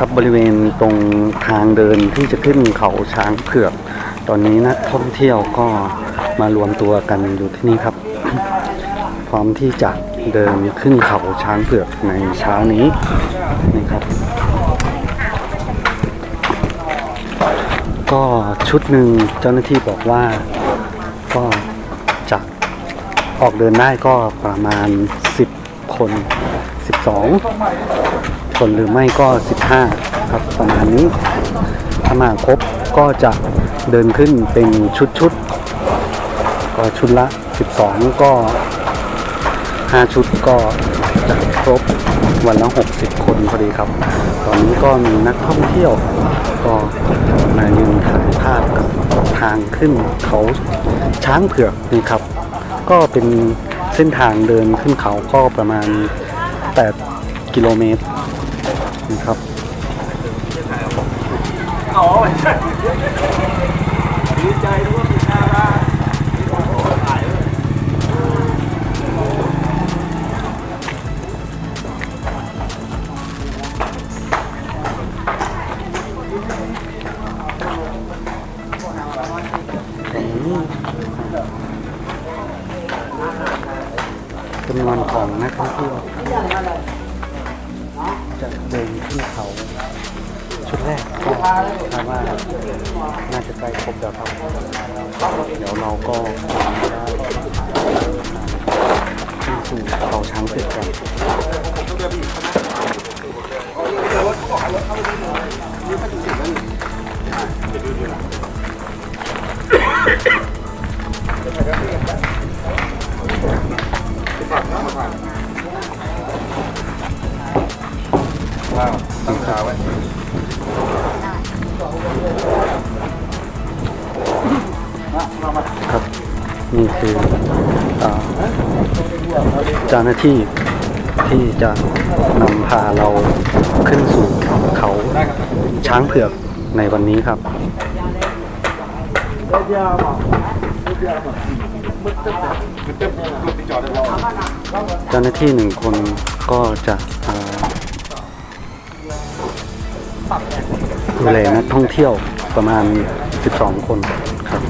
ครับบริเวณตรงทางเดินที่จะขึ้นเขาช้างเผือก ตอนนี้นักท่องเที่ยวก็มารวมตัวกันอยู่ที่นี่ครับ พร้อมที่จะเดินขึ้นเขาช้างเผือกในเช้านี้นะครับ ก็ชุดหนึ่งเจ้าหน้าที่บอกว่าก็จะออกเดินได้ก็ประมาณ 10 คน 12 คนหรือไม่ก็ 15 ครับประมาณนี้ถ้ามาครบก็จะเดินขึ้นเป็นชุดๆก็ชุดละ 12 ก็ 5 ชุดก็จะครบวันละ 60 คนพอดีครับ ตอนนี้ก็มีนักท่องเที่ยว ก็มายืนถ่ายภาพกับทางขึ้นเขาช้างเผือกนี่ครับ ก็เป็นเส้นทางเดินขึ้นเขาก็ประมาณ 8 กิโลเมตร น คาดว่าน่าจะใกล้ครบแล้วครับ เดี๋ยวเราก็ขึ้นสู่เขาช้างเผือกกัน คือเจ้าหน้าที่ที่จะนำพาเราขึ้นสู่เขาช้างเผือกในวันนี้ครับ เจ้าหน้าที่หนึ่งคนก็จะดูแลนักท่องเที่ยวประมาณ 12 คนครับ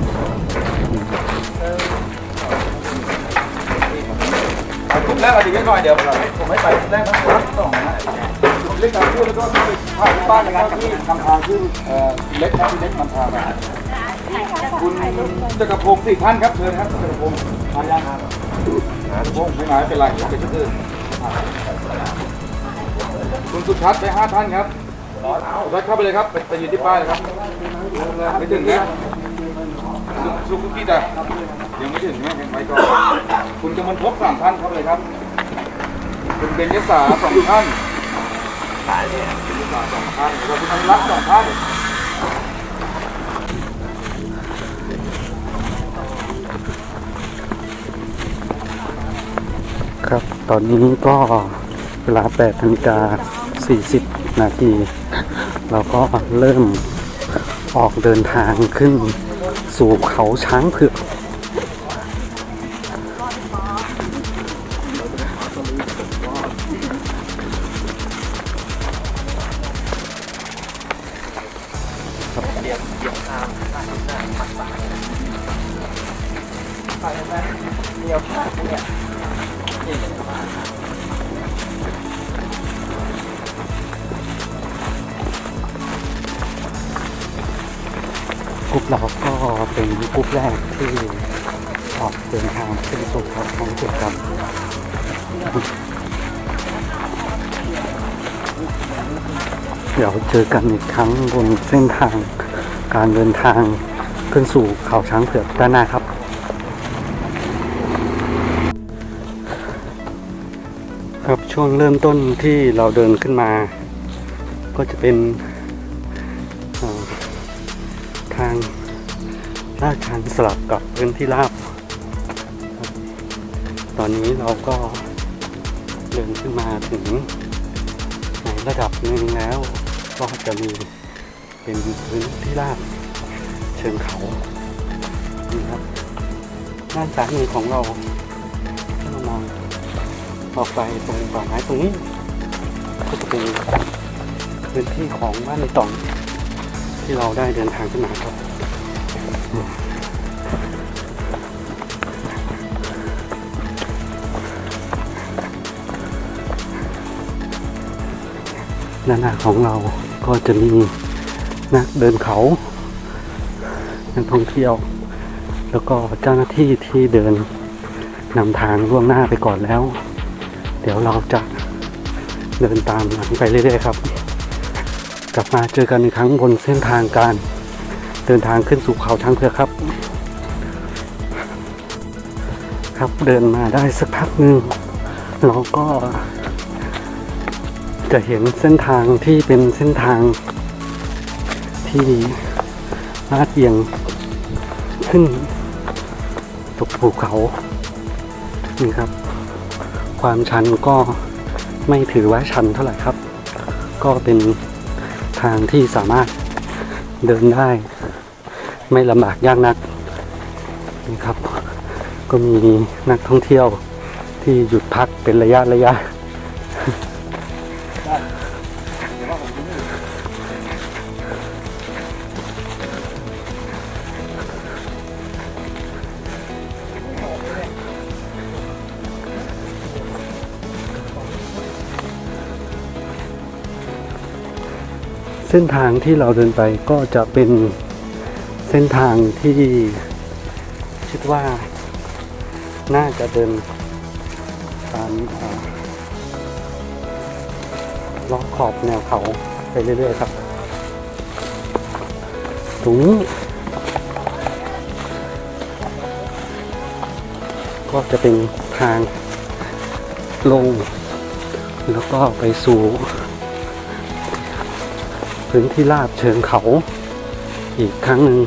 รกเอาดีกันหน่อยเดี๋ยวผมให้ไปแรกทั้งหมดสองนะเล็กทางขึ้นแล้วก็พาที่บ้านนะครับที่นำทางขึ้นเอ่อเล็กนะที่เล็กนำทางมาคุณจักรพงศ์สี่ท่านครับเชิญครับจักรพงศ์มายังครับจักรพงศ์ไม่มาไม่เป็นไรเดี๋ยวไปชื่ออื่นอะคุณสุทัศน์ไปห้าท่านครับสุทัศน์เข้าไปเลยครับไปยืนที่ป้ายเลยครับไม่ถึงนะ สุสุกี้จ้ะยังไม่ถึงนะยังไปก่อนคุณกมลภพสามท่านเข้าไปเลยครับ คุณเบญยสาสองท่านสายเนี่ยเบญยสาสองท่านแล้วคุณอนุรักษ์สองท่านครับ ตอนนี้ก็เวลา8นาฬิกา40 นาที เราก็เริ่มออกเดินทางขึ้น สู่เขาช้างเผือก รุ๊ปเราก็เป็นกรุ๊ปแรกที่ออกเดินทางขึ้นสู่ขาช้างเผือกกันเดี๋ยวเจอกันอีกครั้งบนเส้นทางการเดินทางขึ้นสู่เขาช้างเผือกด้านหน้าครับ ครับช่วงเริ่มต้นที่เราเดินขึ้นมา ก็จะเป็นาชันสลับกับพื้นที่ราบครับตอนนี้เราก็เดินขึ้นมาถึงในระดับหนึ่งแล้ว ก็จะมีเป็นพื้นที่ราบเชิงเขานี่ครับด้านซ้ายมือของเราถ้าเรามองออกไปตรงป่าไม้ตรงนี้ ก็จะเป็นพื้นที่ของบ้านในต่องที่เราได้เดินทางขึ้นมาครับ ด้านหน้าของเราก็จะมีนักเดินเขานักท่องเที่ยว แล้วก็เจ้าหน้าที่ที่เดินนำทางล่วงหน้าไปก่อนแล้ว เดี๋ยวเราจะเดินตามหลังไปเรื่อยๆครับ กลับมาเจอกันอีกครั้งบนเส้นทางการ เดินทางขึ้นสู่เขาช้างเผือกครับ ครับเดินมาได้สักพักหนึ่งเราก็ จะเห็นเส้นทางที่เป็นเส้นทางที่ลาดเอียงขึ้นตกภูเขา นี่ครับ ความชันก็ไม่ถือว่าชันเท่าไหร่ครับ ก็เป็นทางที่สามารถเดินได้ ไม่ลำบากยากนักนี่ครับ ก็มีนักท่องเที่ยวที่หยุดพักเป็นระยะระยะเส้นทางที่เราเดินไปก็จะเป็น เส้นทางที่คิดว่าน่าจะเดินตามล้อขอบแนวเขาไปเรื่อยๆครับตรงนี้ก็จะเป็นทางลง แล้วก็ไปสู่ พื้นที่ราบเชิงเขา อีกครั้งหนึ่ง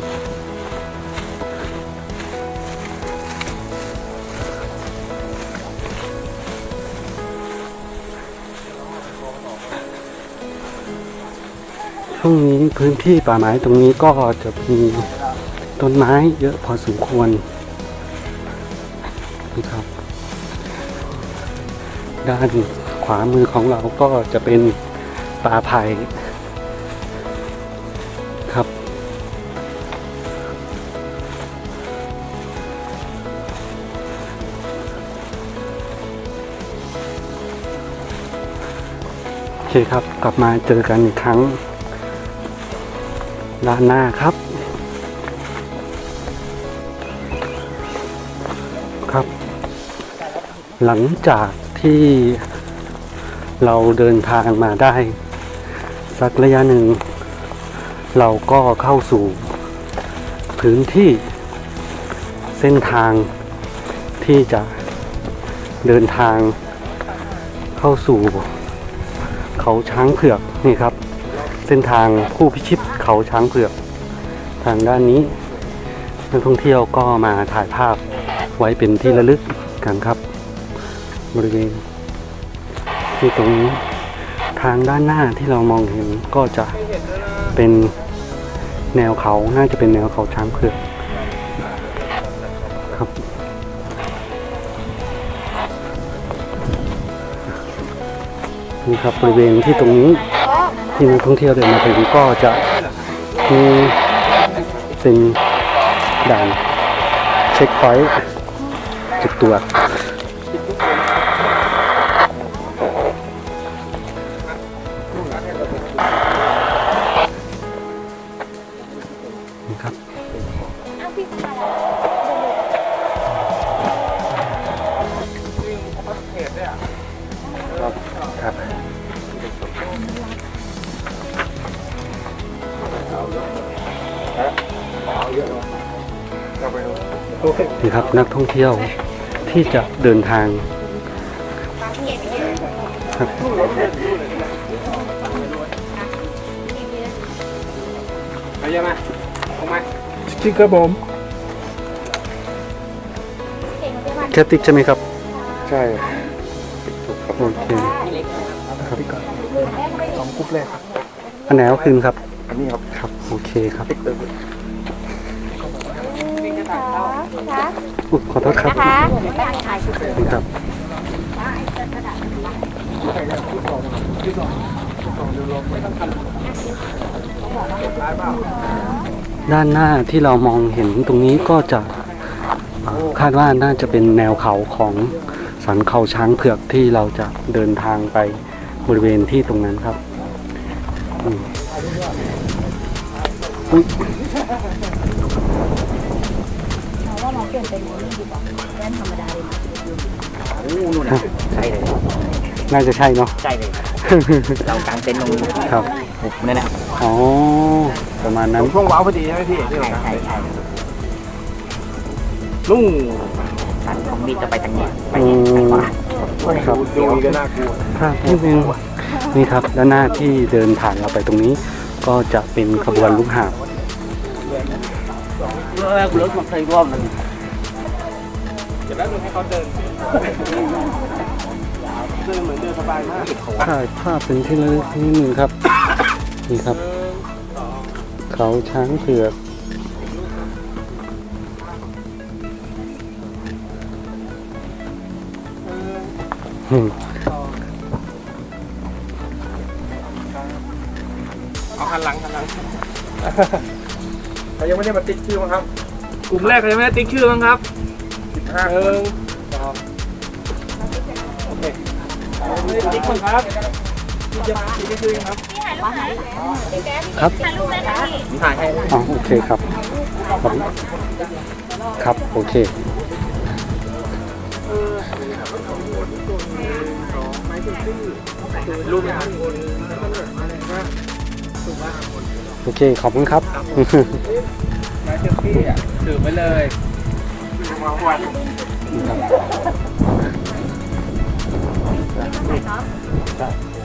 ช่วงนี้พื้นที่ป่าไม้ตรงนี้ก็จะมีต้นไม้เยอะพอสมควรนะครับ ด้านขวามือของเราก็จะเป็นป่าไผ่ อเคครับ กลับมาเจอกันอีกครั้ง ด้านหน้าครับ ครับ หลังจากที่เราเดินทางมาได้ สักระยะหนึ่ง เราก็เข้าสู่พื้นที่เส้นทางที่จะเดินทางเข้าสู่ เขาช้างเผือกนี่ครับ เส้นทางผู้พิชิตเขาช้างเผือก ทางด้านนี้นักท่องเที่ยวก็มาถ่ายภาพไว้เป็นที่ระลึกกันครับ บริเวณที่ตรงนี้ทางด้านหน้าที่เรามองเห็นก็จะเป็นแนวเขาน่าจะเป็นแนวเขาช้างเผือก นี่ครับบริเวณที่ตรงนี้ที่นักท่องเที่ยวเดินมาถึงก็จะมีเป็นด่านเช็คพอยต์จุดตรวจนี่ครับ นี่ครับนักท่องเที่ยวที่จะเดินทางครับไปยังไงออกมาจริงครับผมแคติกใช่ไหมครับ ใช่โอเคครับสองกรุ๊ปแรกครับอันไหนเอาคืนครับ อันนี้ครับ ครับ โอเคครับ อร์อุ๊ยขอโทษครับนะคะนี่ครับด้านหน้าที่เรามองเห็นตรงนี้ก็จะอ่าคาดว่าน่าจะเป็นแนวเขาของสันเขาช้างเผือกที่เราจะเดินทางไปบริเวณที่ตรงนั้นครับ ลี่ยนเป็นนี่ดีกว่าแว่นธรรมดาเลยโอ้นู่นน่ะใช่เลยน่าจะใช่เนาะใช่เลยเรากางเต็นท์ตรงนี้ครับผมนั่นแหละอ๋อประมาณนั้นช่วงว้าวพอดีใช่ไหมพี่ใช่ใช่ใช่นู่นสันของมีจะไปทางเนี้ยไปอืไปมขวาครับดูนี่ก็น่ากลัวครับนิดนึงนี่ครับด้านหน้าที่เดินผ่านเราไปตรงนี้ ก็จะเป็นขบวนลูกหาบเออรถ ดี๋ยวแป๊บนึงให้เขาเดินเดินเหมือนเดินสบายมากถ่ายภาพเป็นที่ระลึกนิดนึงครับ นี่ครับ เขาช้างเผือกอืมเอาหันหลังหันหลังเขายังไม่ได้มาติ๊กชื่อมั้งครับ กลุ่มแรกเขายังไม่ได้ติ๊กชื่อมั้งครับ สิบห้าเอิงติ๊กมั้งครับที่จะติ๊กชื่อยังครับครับผมถ่ายให้อ๋อโอเคครับครับครับโอเครูปนะครับโอเคขอบคุณครับนายเจ้าที่อะถือไปเลย ม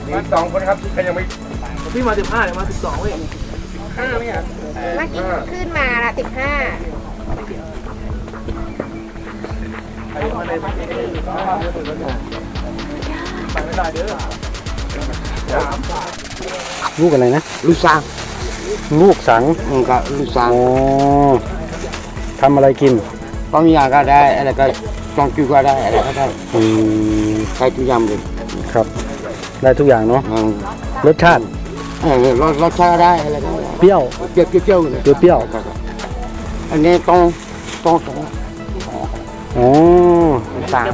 ีสองคนครับใครยังไม่พี่มาสิบห้าเดี๋ยวมาสิบสองเว้ยห้าไม่อะเมื่อกี้ขึ้นมาละสิบห้าลูกอะไรนะ ลูกสร้าง ลูกสังมันก็ลูกสร้างโอ้ทำอะไรกิน ก็มีอย่างก็ได้อะไรก็จองคิวก็ได้อะไรก็ได้อืมใช้ทุกอย่างเลยครับ ได้ทุกอย่างเนาะอืมรสชาติเออรสรสชาติก็ได้อะไรก็ได้เปรี้ยว เปรี้ยวเปรี้ยวๆเลยเปรี้ยวอันนี้ต้องต้องสองๆอ๋อสาม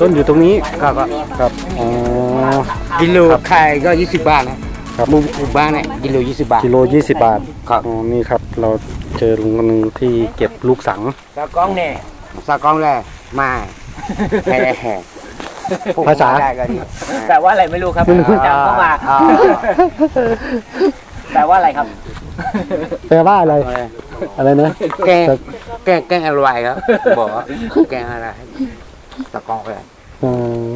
ต้นอยู่ตรงนี้ก็ก็ครับอ๋อ กิโลไข่ก็ยี่สิบบาทนะครับมุมหมู่บ้านเนี่ยกิโลยี่สิบบาทกิโลยี่สิบบาทครับอ๋อนี่ครับ เราเจอลุงคนหนึ่งที่เก็บ ลูกสังสากล้องเนี่ยสากล้องแหละมาแห่แห่ภาษาได้ก็ดีแต่ว่าอะไรไม่รู้ครับจำเข้ามาแต่ว่าอะไรครับ แปลว่าอะไร อะไรนะแกงแกงแกงอร่อยครับบอกว่าแกงอะไรสากล้องเลยเออ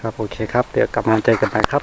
ครับโอเคครับ เดี๋ยวกลับมาเจอกันใหม่ครับ